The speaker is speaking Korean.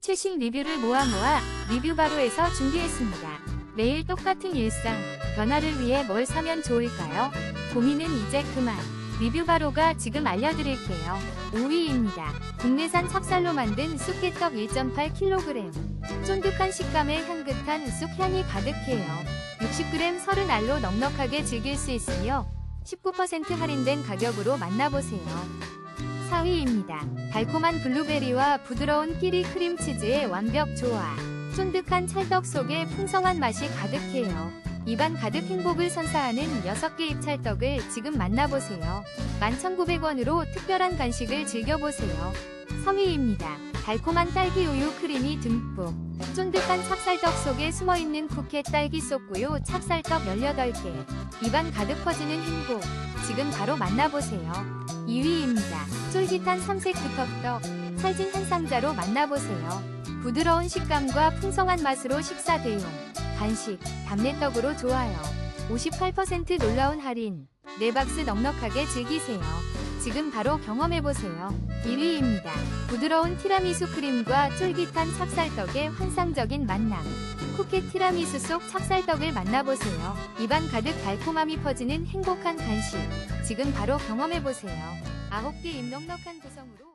최신 리뷰를 모아 모아 리뷰 바로에서 준비했습니다. 매일 똑같은 일상, 변화를 위해 뭘 사면 좋을까요? 고민은 이제 그만. 리뷰 바로가 지금 알려드릴게요. 5위입니다. 국내산 찹쌀로 만든 쑥개떡 1.8kg. 쫀득한 식감에 향긋한 쑥향이 가득해요. 60g 30알로 넉넉하게 즐길 수 있으며 19% 할인된 가격으로 만나보세요. 4위입니다. 달콤한 블루베리와 부드러운 끼리 크림치즈의 완벽 조화. 쫀득한 찰떡 속에 풍성한 맛이 가득해요. 입안 가득 행복을 선사하는 6개 입찰떡을 지금 만나보세요. 11,900원으로 특별한 간식을 즐겨보세요. 3위입니다. 달콤한 딸기 우유 크림이 듬뿍. 쫀득한 찹쌀떡 속에 숨어있는 쿠켓 딸기 쏙구요 찹쌀떡 18개. 입안 가득 퍼지는 행복. 지금 바로 만나보세요. 2위입니다. 쫄깃한 삼색 두텁떡. 찰진 한 상자로 만나보세요. 부드러운 식감과 풍성한 맛으로 식사 대용. 간식, 답례떡으로 좋아요. 58% 놀라운 할인. 네 박스 넉넉하게 즐기세요. 지금 바로 경험해보세요. 1위입니다. 부드러운 티라미수 크림과 쫄깃한 찹쌀떡의 환상적인 만남. 쿠켓 티라미수 속 찹쌀떡을 만나보세요. 입안 가득 달콤함이 퍼지는 행복한 간식. 지금 바로 경험해보세요. 9개 입 넉넉한 구성으로